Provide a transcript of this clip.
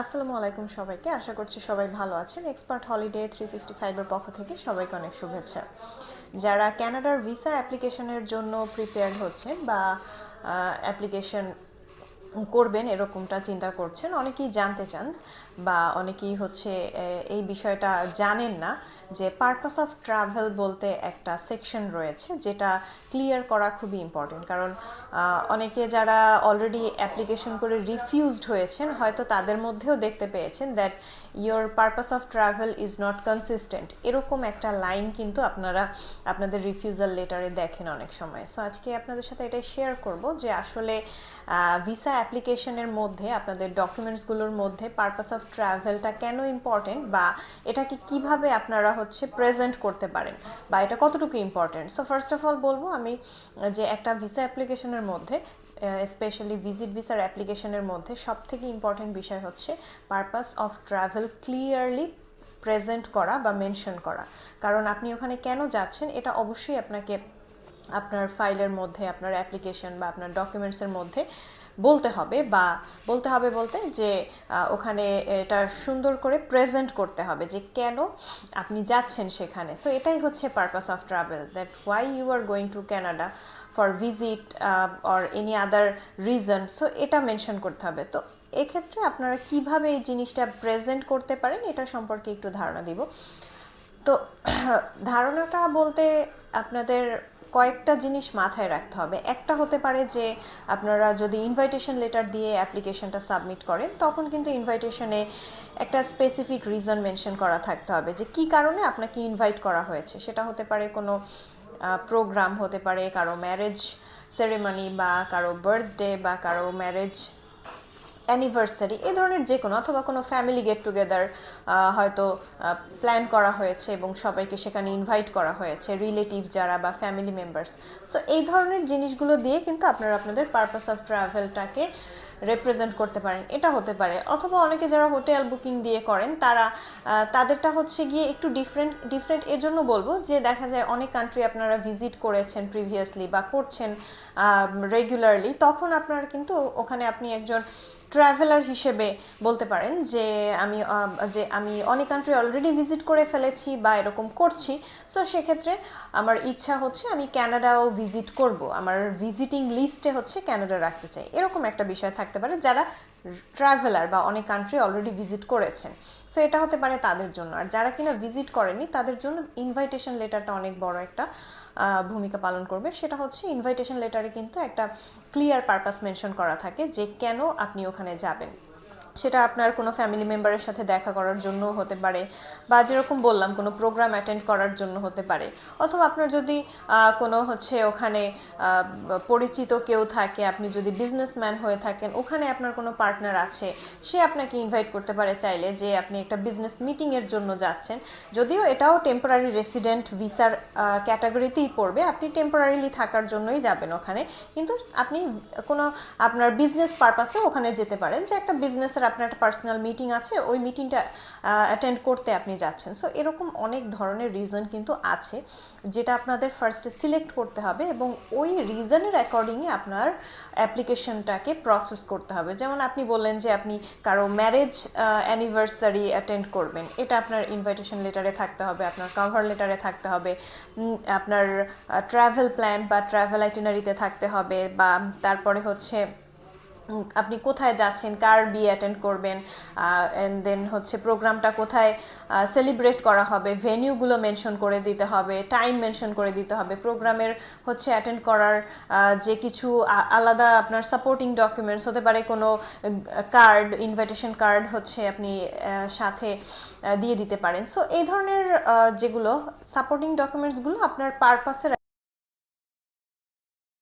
আসসালামু আলাইকুম সবাইকে। আশা করছি সবাই ভালো আছেন। এক্সপার্ট হলিডে থ্রি সিক্সটি ফাইভের পক্ষ থেকে সবাইকে অনেক শুভেচ্ছা। যারা ক্যানাডার ভিসা অ্যাপ্লিকেশনের জন্য প্রিপেয়ার হচ্ছেন বা অ্যাপ্লিকেশন করবেন, এরকমটা চিন্তা করছেন। অনেকেই জানতে চান বা অনেকেই হচ্ছে এই বিষয়টা জানেন না যে পারপাস অফ ট্রাভেল বলতে একটা সেকশন রয়েছে যেটা ক্লিয়ার করা খুবই ইম্পর্টেন্ট কারণ অনেকে যারা অলরেডি অ্যাপ্লিকেশন করে রিফিউজড হয়েছেন, হয়তো তাদের মধ্যেও দেখতে পেয়েছেন that your purpose of travel is not consistent এরকম একটা লাইন কিন্তু আপনারা আপনাদের রিফিউজাল লেটারে দেখেন অনেক সময়। সো আজকে আপনাদের সাথে এটাই শেয়ার করব যে আসলে ভিসা অ্যাপ্লিকেশনের মধ্যে, আপনাদের ডকুমেন্টসগুলোর মধ্যে পারপাস অফ ট্রাভেলটা কেন ইম্পর্টেন্ট বা এটাকে কীভাবে আপনারা হচ্ছে প্রেজেন্ট করতে পারেন বা এটা কতটুকু important so first of all বলব আমি যে একটা ভিসা অ্যাপ্লিকেশনের মধ্যে স্পেশালি ভিজিট ভিসার অ্যাপ্লিকেশনের মধ্যে সব থেকে ইম্পর্টেন্ট বিষয় হচ্ছে purpose of travel clearly present করা বা মেনশন করা। কারণ আপনি ওখানে কেন যাচ্ছেন এটা অবশ্যই আপনাকে আপনার ফাইলের মধ্যে, আপনার অ্যাপ্লিকেশন বা আপনার ডকুমেন্টসের মধ্যে বলতে হবে বা বলতে হবে বলতে যে ওখানে এটা সুন্দর করে প্রেজেন্ট করতে হবে যে কেন আপনি যাচ্ছেন সেখানে। সো এটাই হচ্ছে purpose of travel that why you are going to Canada for visit or any other reason so এটা মেনশন করতে হবে। তো এক্ষেত্রে আপনারা কীভাবে এই জিনিসটা প্রেজেন্ট করতে পারেন, এটা সম্পর্কে একটু ধারণা দিব। তো, ধারণাটা বলতে আপনাদের কয়েকটা জিনিস মাথায় রাখতে হবে। একটা হতে পারে যে, আপনারা যদি ইনভাইটেশন লেটার দিয়ে অ্যাপ্লিকেশনটা সাবমিট করেন, তখন কিন্তু ইনভাইটেশনে একটা স্পেসিফিক রিজন মেনশন করা থাকতে হবে যে, কি কারণে আপনাকে ইনভাইট করা হয়েছে। সেটা হতে পারে কোনো প্রোগ্রাম হতে পারে, কারও ম্যারেজ সেরেমনি বা কারও বার্থডে বা কারও ম্যারেজ অ্যানিভার্সারি এই ধরনের যে কোনো অথবা কোনো ফ্যামিলি গেট টুগেদার হয়তো প্ল্যান করা হয়েছে এবং সবাইকে সেখানে ইনভাইট করা হয়েছে রিলেটিভ যারা বা ফ্যামিলি মেম্বার্স সো এই ধরনের জিনিসগুলো দিয়ে কিন্তু আপনারা আপনাদের পারপাস অফ ট্রাভেলটাকে রিপ্রেজেন্ট করতে পারেন। এটা হতে পারে। অথবা অনেকে যারা হোটেল বুকিং দিয়ে করেন, তারা তাদেরটা হচ্ছে গিয়ে একটু ডিফারেন্ট ডিফারেন্ট এজন্য বলব যে দেখা যায় অনেক কান্ট্রি আপনারা ভিজিট করেছেন প্রিভিয়াসলি বা করছেন রেগুলারলি তখন আপনারা কিন্তু ওখানে আপনি একজন ট্রাভেলার হিসেবে বলতে পারেন যে আমি যে আমি অনেক কান্ট্রি অলরেডি ভিজিট করে ফেলেছি বা এরকম করছি। সো সেক্ষেত্রে আমার ইচ্ছা হচ্ছে আমি ক্যানাডাও ভিজিট করব। আমার ভিজিটিং লিস্টে হচ্ছে ক্যানাডা রাখতে চাই। এরকম একটা বিষয় থাকতে পারে যারা ট্রাভেলার বা অনেক কান্ট্রি অলরেডি ভিজিট করেছেন। সো এটা হতে পারে তাদের জন্য। আর যারা কিনা ভিজিট করেনি, তাদের জন্য ইনভাইটেশন লেটারটা অনেক বড় একটা ভূমিকা পালন করবে। সেটা হচ্ছে ইনভাইটেশন লেটারে কিন্তু একটা ক্লিয়ার পারপাস মেনশন করা থাকে যে কেন আপনি ওখানে যাবেন। সেটা আপনার কোনো ফ্যামিলি মেম্বারের সাথে দেখা করার জন্য হতে পারে, বা যেরকম বললাম, কোনো প্রোগ্রাম অ্যাটেন্ড করার জন্য হতে পারে। অথবা আপনার যদি কোনো হচ্ছে ওখানে পরিচিত কেউ থাকে, আপনি যদি বিজনেসম্যান হয়ে থাকেন, ওখানে আপনার কোনো পার্টনার আছে, সে আপনাকে ইনভাইট করতে পারে চাইলে যে আপনি একটা বিজনেস মিটিংয়ের জন্য যাচ্ছেন। যদিও এটাও টেম্পোরারি রেসিডেন্ট ভিসার ক্যাটাগরিতেই পড়বে, আপনি টেম্পোরারিলি থাকার জন্যই যাবেন ওখানে। কিন্তু আপনি কোনো আপনার বিজনেস পারপাসে ওখানে যেতে পারেন যে একটা বিজনেসের আপনার একটা পার্সোনাল মিটিং আছে, ওই মিটিংটা অ্যাটেন্ড করতে আপনি যাচ্ছেন। সো এরকম অনেক ধরনের রিজন কিন্তু আছে, যেটা আপনাদের ফার্স্টে সিলেক্ট করতে হবে এবং ওই রিজনের অ্যাকর্ডিংয়ে আপনার অ্যাপ্লিকেশনটাকে প্রসেস করতে হবে। যেমন আপনি বললেন যে আপনি কারও ম্যারেজ অ্যানিভার্সারি অ্যাটেন্ড করবেন। এটা আপনার ইনভাইটেশন লেটারে থাকতে হবে, আপনার কভার লেটারে থাকতে হবে আপনার ট্রাভেল প্ল্যান বা ট্রাভেল আইটিনারিতে থাকতে হবে বা তারপরে হচ্ছে আপনি কোথায় যাচ্ছেন? কার বিয়ে অ্যাটেন্ড করবেন? অ্যান্ড দেন হচ্ছে প্রোগ্রামটা কোথায় সেলিব্রেট করা হবে? ভেনিউগুলো মেনশন করে দিতে হবে টাইম মেনশন করে দিতে হবে। প্রোগ্রামের হচ্ছে অ্যাটেন্ড করার যে কিছু আলাদা আপনার সাপোর্টিং ডকুমেন্টস হতে পারে, কোনো কার্ড ইনভাইটেশন কার্ড হচ্ছে আপনি সাথে দিয়ে দিতে পারেন। সো এই ধরনের যেগুলো সাপোর্টিং ডকুমেন্টসগুলো আপনার পারপাসের